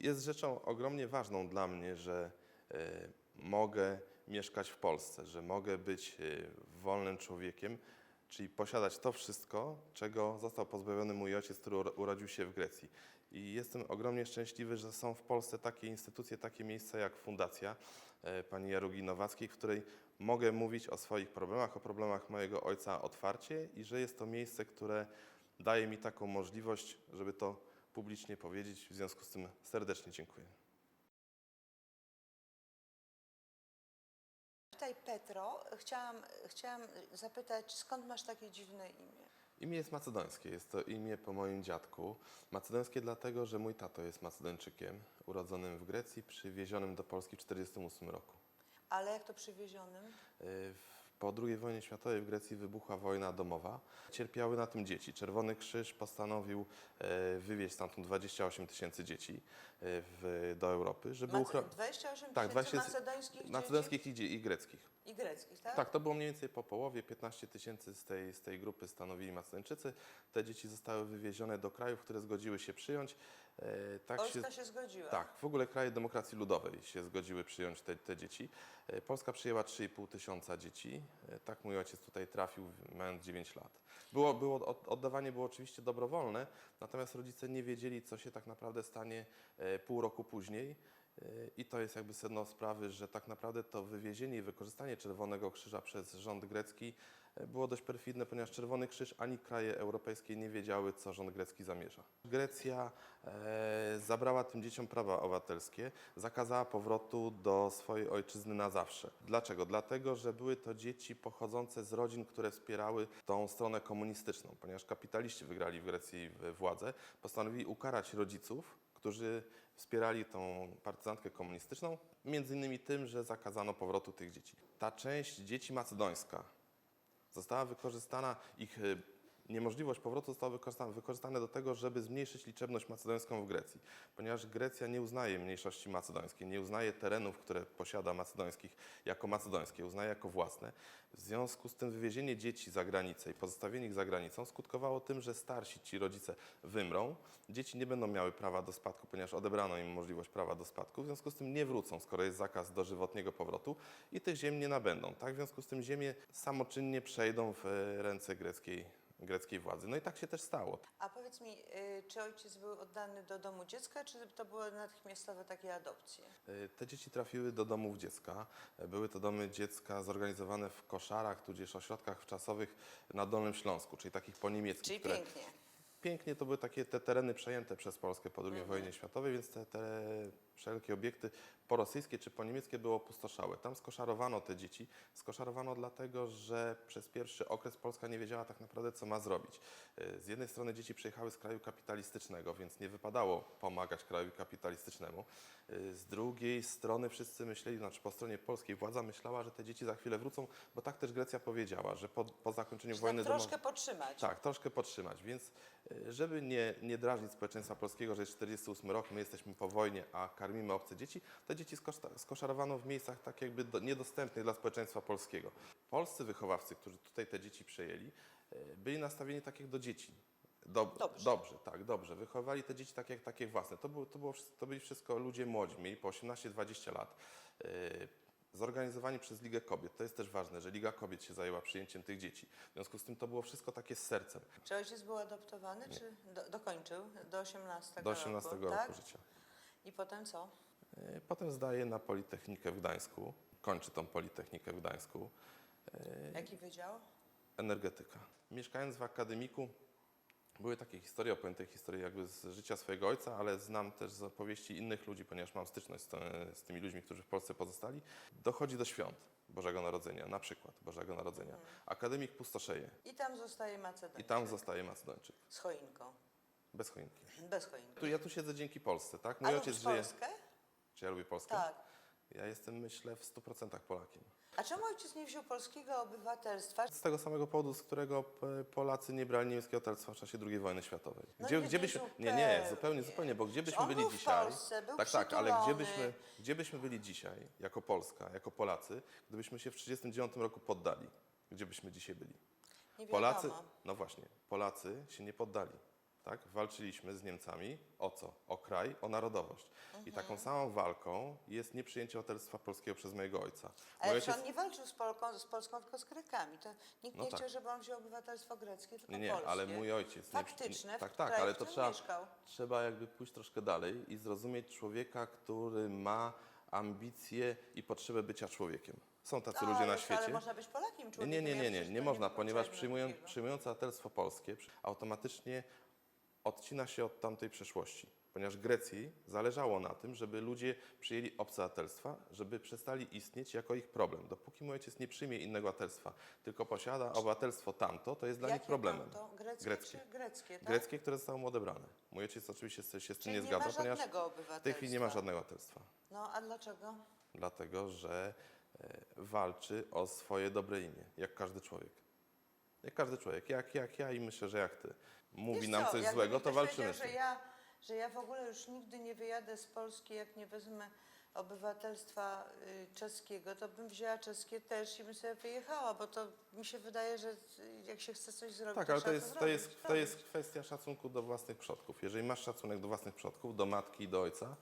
Jest rzeczą ogromnie ważną dla mnie, że e, mogę mieszkać w Polsce, że mogę być e, wolnym człowiekiem, czyli posiadać to wszystko, czego został pozbawiony mój ojciec, który uro- urodził się w Grecji. I jestem ogromnie szczęśliwy, że są w Polsce takie instytucje, takie miejsca jak Fundacja e, pani Jarugi Nowackiej, w której mogę mówić o swoich problemach, o problemach mojego ojca otwarcie i że jest to miejsce, które daje mi taką możliwość, żeby to publicznie powiedzieć. W związku z tym serdecznie dziękuję. Witaj Petro. Chciałam, chciałam zapytać, skąd masz takie dziwne imię? Imię jest macedońskie, jest to imię po moim dziadku. Macedońskie dlatego, że mój tato jest Macedończykiem, urodzonym w Grecji, przywiezionym do Polski w 1948 roku. Ale jak to przywiezionym? Y, w- Po II wojnie światowej w Grecji wybuchła wojna domowa. Cierpiały na tym dzieci. Czerwony Krzyż postanowił e, wywieźć stamtąd 28 tysięcy dzieci e, w, do Europy, żeby uchronić... 28 Tak, tysięcy 20 macedońskich macedońskich i, dzie- i greckich. I greckich, tak? Tak, to było mniej więcej po połowie, 15 tysięcy z tej, z tej grupy stanowili Macedończycy. Te dzieci zostały wywiezione do krajów, które zgodziły się przyjąć. E, tak Polska się, zgodziła. tak, w ogóle kraje demokracji ludowej się zgodziły przyjąć te, te dzieci. E, Polska przyjęła 3,5 tysiąca dzieci. E, Tak mój ojciec tutaj trafił, mając 9 lat. Było, było, od- oddawanie było oczywiście dobrowolne, natomiast rodzice nie wiedzieli, co się tak naprawdę stanie e, pół roku później. I to jest jakby sedno sprawy, że tak naprawdę to wywiezienie i wykorzystanie Czerwonego Krzyża przez rząd grecki e, było dość perfidne, ponieważ Czerwony Krzyż ani kraje europejskie nie wiedziały, co rząd grecki zamierza. Grecja e, zabrała tym dzieciom prawa obywatelskie, zakazała powrotu do swojej ojczyzny na zawsze. Dlaczego? Dlatego, że były to dzieci pochodzące z rodzin, które wspierały tą stronę komunistyczną. Ponieważ kapitaliści wygrali w Grecji władzę, postanowili ukarać rodziców, którzy wspierali tą partyzantkę komunistyczną, między innymi tym, że zakazano powrotu tych dzieci. Ta część dzieci macedońska została wykorzystana, ich y, niemożliwość powrotu została wykorzystana, do tego, żeby zmniejszyć liczebność macedońską w Grecji, ponieważ Grecja nie uznaje mniejszości macedońskiej, nie uznaje terenów, które posiada macedońskich jako macedońskie, uznaje jako własne. W związku z tym wywiezienie dzieci za granicę i pozostawienie ich za granicą skutkowało tym, że starsi ci rodzice wymrą, dzieci nie będą miały prawa do spadku, ponieważ odebrano im możliwość prawa do spadku, w związku z tym nie wrócą, skoro jest zakaz dożywotniego powrotu i tych ziem nie nabędą. Tak? W związku z tym ziemie samoczynnie przejdą w e, ręce greckiej, greckiej władzy. No i tak się też stało. A powiedz mi, y, czy ojciec był oddany do domu dziecka, czy to były natychmiastowe takie adopcje? E, Te dzieci trafiły do domów dziecka. Były to domy dziecka zorganizowane w koszarach, tudzież ośrodkach wczasowych na Dolnym Śląsku, czyli takich poniemieckich. Czyli które- pięknie. Pięknie to były takie te tereny przejęte przez Polskę po II wojnie światowej, więc te, te wszelkie obiekty porosyjskie czy poniemieckie były opustoszałe. Tam skoszarowano te dzieci. Skoszarowano dlatego, że przez pierwszy okres Polska nie wiedziała tak naprawdę, co ma zrobić. E, Z jednej strony dzieci przyjechały z kraju kapitalistycznego, więc nie wypadało pomagać krajowi kapitalistycznemu. E, Z drugiej strony wszyscy myśleli, znaczy po stronie polskiej władza myślała, że te dzieci za chwilę wrócą, bo tak też Grecja powiedziała, że po, po zakończeniu wojny tak domowej... troszkę podtrzymać? Tak, troszkę podtrzymać, więc e, żeby nie, nie drażnić społeczeństwa polskiego, że jest 48 rok, my jesteśmy po wojnie, a karmimy obce dzieci, te dzieci skoszarowano w miejscach tak jakby do, niedostępnych dla społeczeństwa polskiego. Polscy wychowawcy, którzy tutaj te dzieci przejęli, e, byli nastawieni tak jak do dzieci. Dob- Dobrze. dobrze, tak, dobrze. Wychowali te dzieci tak jak takie własne. To, było, to, było, to byli wszystko ludzie młodzi, mieli po 18-20 lat. E, Zorganizowani przez Ligę Kobiet. To jest też ważne, że Liga Kobiet się zajęła przyjęciem tych dzieci. W związku z tym to było wszystko takie z sercem. Czy ojciec był adoptowany, czy do, dokończył do 18 Do 18 roku, tak? życia. I potem co? E, Potem zdaje na Politechnikę w Gdańsku. Kończy tą Politechnikę w Gdańsku. Jaki wydział? Energetyka. Mieszkając w akademiku, były takie historie, opowiem te historie jakby z życia swojego ojca, ale znam też z opowieści innych ludzi, ponieważ mam styczność z, to, z tymi ludźmi, którzy w Polsce pozostali. Dochodzi do świąt Bożego Narodzenia, na przykład Bożego Narodzenia. Akademik pustoszeje I tam zostaje Macedonia. i tam zostaje Macedończyk. Z choinką. Bez choinki. Bez choinki. Tu, ja tu siedzę dzięki Polsce, tak? A Mój lubisz ojciec żyje. Polskę? Czy ja lubię Polskę? Tak. Ja jestem, myślę, w 100% Polakiem. A czemu ojciec nie wziął polskiego obywatelstwa? Z tego samego powodu, z którego Polacy nie brali niemieckiego obywatelstwa w czasie II wojny światowej. No Gdzie, nie, gdzie nie byśmy, nie, zupełnie. nie, zupełnie, zupełnie, bo gdzie byśmy byli dzisiaj? Polsce, był tak, tak, ale gdzie byśmy, gdzie byśmy byli dzisiaj, jako Polska, jako Polacy, gdybyśmy się w 1939 roku poddali? Gdzie byśmy dzisiaj byli? Nie Polacy, wiadomo. no właśnie, Polacy się nie poddali. Tak? Walczyliśmy z Niemcami o co? O kraj, o narodowość. I Mhm. taką samą walką jest nieprzyjęcie obywatelstwa polskiego przez mojego ojca. Ale Mój czy ojciec- on nie walczył z Polką, z Polską tylko z Grekami. To nikt No nie tak. chciał, żeby on wziął obywatelstwo greckie, tylko Nie, nie, polskie. ale mój ojciec. nie- Faktyczne, nie, w tak, tak, kraju, ale w to którym trzeba, mieszkał. trzeba jakby pójść troszkę dalej i zrozumieć człowieka, który ma ambicje i potrzebę bycia człowiekiem. Są tacy A, ludzie na ale- świecie. Ale można być Polakiem, człowiekiem. nie, nie, ja nie, nie, przecież nie to można, nie ponieważ takiego. przyjmując obywatelstwo polskie, automatycznie odcina się od tamtej przeszłości. Ponieważ Grecji zależało na tym, żeby ludzie przyjęli obywatelstwa, żeby przestali istnieć jako ich problem. Dopóki mój ojciec nie przyjmie innego obywatelstwa, tylko posiada obywatelstwo tamto, to jest dla nich Jakie problemem. tamto? Greckie, Greckie. greckie, tak? Greckie, które zostało mu odebrane. Mój ojciec oczywiście się z tym Czyli nie nie zgadza, ponieważ w tej chwili nie ma żadnego obywatelstwa. No, a dlaczego? Dlatego, że e, walczy o swoje dobre imię, jak każdy człowiek. Jak każdy człowiek, jak, jak ja i myślę, że jak ty. Mówi Wiesz nam co, coś złego, to ktoś walczymy z powiedział, tym. że ja, że ja w ogóle już nigdy nie wyjadę z Polski, jak nie wezmę obywatelstwa y, czeskiego, to bym wzięła czeskie też i bym sobie wyjechała, bo to mi się wydaje, że y, jak się chce coś zrobić, Tak, to ale to trzeba jest, to, zrobić, jest, to jest kwestia szacunku do własnych przodków. Jeżeli masz szacunek do własnych przodków, do matki i do ojca,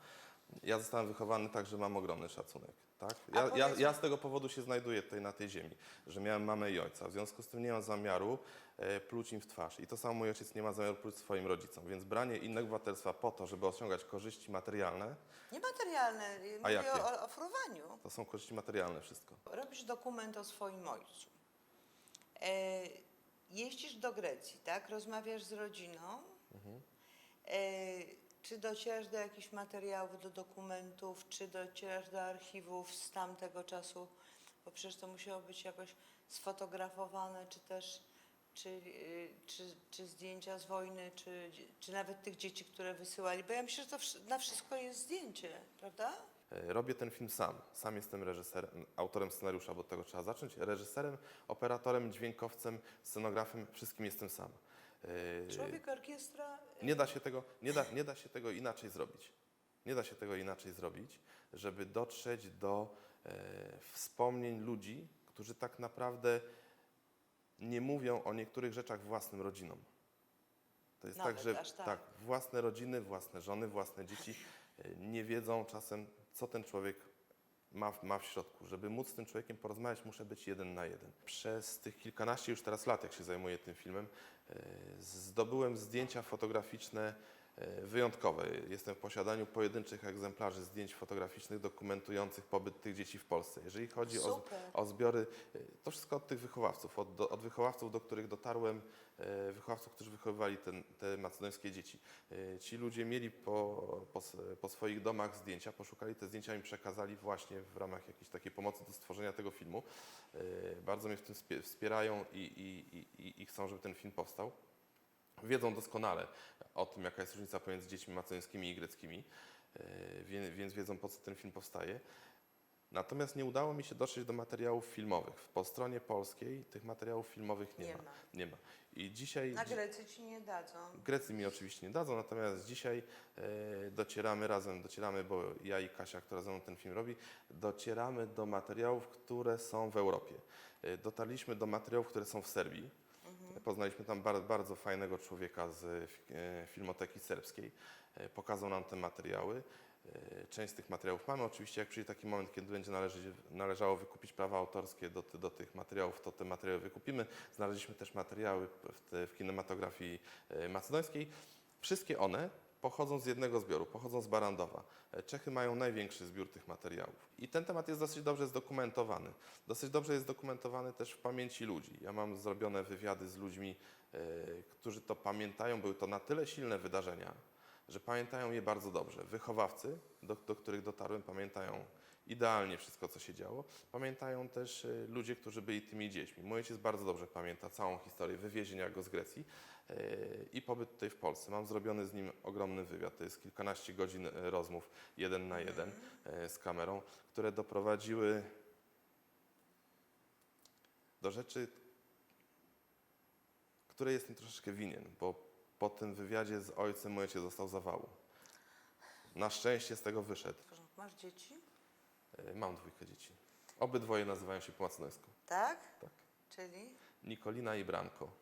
ja zostałem wychowany tak, że mam ogromny szacunek. Tak? A Ja, ja, ja z tego powodu się znajduję tutaj na tej ziemi, że miałem mamę i ojca. W związku z tym nie mam zamiaru e, pluć im w twarz. I to samo mój ojciec nie ma zamiaru pluć swoim rodzicom. Więc branie innego obywatelstwa po to, żeby osiągać korzyści materialne, Niematerialne, y, mówię jakie? o, o ofrowaniu. to są korzyści materialne wszystko. Robisz dokument o swoim ojcu. E, jeździsz do Grecji, tak? Rozmawiasz z rodziną. E, czy docierasz do jakichś materiałów, do dokumentów, czy docierasz do archiwów z tamtego czasu? Bo przecież to musiało być jakoś sfotografowane, czy też czy, y, czy, czy zdjęcia z wojny, czy, czy nawet tych dzieci, które wysyłali. Bo ja myślę, że to na wszystko jest zdjęcie, prawda? E, Robię ten film sam. Sam jestem reżyserem, autorem scenariusza, bo od tego trzeba zacząć. Reżyserem, operatorem, dźwiękowcem, scenografem, wszystkim jestem sam. E, Człowiek, orkiestra. y, Nie da się tego, nie da, nie da się tego inaczej zrobić. Nie da się tego inaczej zrobić, żeby dotrzeć do e, wspomnień ludzi, którzy tak naprawdę nie mówią o niektórych rzeczach własnym rodzinom. To jest Nawet tak, że aż tak. własne rodziny, własne żony, własne dzieci e, nie wiedzą czasem, co ten człowiek ma, ma w środku. Żeby móc z tym człowiekiem porozmawiać, muszę być jeden na jeden. Przez tych kilkanaście już teraz lat, jak się zajmuję tym filmem, e, zdobyłem zdjęcia fotograficzne wyjątkowe. Jestem w posiadaniu pojedynczych egzemplarzy zdjęć fotograficznych dokumentujących pobyt tych dzieci w Polsce. Jeżeli chodzi o, o zbiory, e, to wszystko od tych wychowawców, od, do, od wychowawców, do których dotarłem, e, wychowawców, którzy wychowywali ten, te macedońskie dzieci. E, Ci ludzie mieli po, po, po swoich domach zdjęcia, poszukali te zdjęcia i przekazali właśnie w ramach jakiejś takiej pomocy do stworzenia tego filmu. E, Bardzo mnie w tym spie- wspierają i, i- i, i chcą, żeby ten film powstał. Wiedzą doskonale o tym, jaka jest różnica pomiędzy dziećmi macedońskimi i greckimi, e, więc wiedzą, po co ten film powstaje. Natomiast nie udało mi się dotrzeć do materiałów filmowych. Po stronie polskiej tych materiałów filmowych nie, Nie ma. ma. Nie ma. I dzisiaj. Na Grecy ci nie dadzą. Grecy mi oczywiście nie dadzą, natomiast dzisiaj e, docieramy razem, docieramy, bo ja i Kasia, która ze mną ten film robi, docieramy do materiałów, które są w Europie. E, dotarliśmy do materiałów, które są w Serbii. Poznaliśmy tam bardzo, bardzo fajnego człowieka z e, Filmoteki Serbskiej. E, pokazał nam te materiały. E, Część z tych materiałów mamy. Oczywiście, jak przyjdzie taki moment, kiedy będzie należało wykupić prawa autorskie do, do tych materiałów, to te materiały wykupimy. Znaleźliśmy też materiały w, te, w kinematografii macedońskiej. Wszystkie one pochodzą z jednego zbioru, pochodzą z Barandowa. E, Czechy mają największy zbiór tych materiałów. I ten temat jest dosyć dobrze zdokumentowany. Dosyć dobrze jest zdokumentowany też w pamięci ludzi. Ja mam zrobione wywiady z ludźmi, e, którzy to pamiętają. Były to na tyle silne wydarzenia, że pamiętają je bardzo dobrze. Wychowawcy, do, do których dotarłem, pamiętają idealnie wszystko, co się działo. Pamiętają też e, ludzie, którzy byli tymi dziećmi. Mój ojciec bardzo dobrze pamięta całą historię wywiezienia go z Grecji e, i pobyt tutaj w Polsce. Mam zrobiony z nim ogromny wywiad. To jest kilkanaście godzin e, rozmów jeden na jeden z kamerą, które doprowadziły do rzeczy, które jestem troszeczkę winien, bo po tym wywiadzie z ojcem mój ojciec dostał zawału. Na szczęście z tego wyszedł. Masz dzieci? E, Mam dwójkę dzieci. Obydwoje nazywają się po macedońsku. Tak? Tak. Czyli? Nikolina i Branko.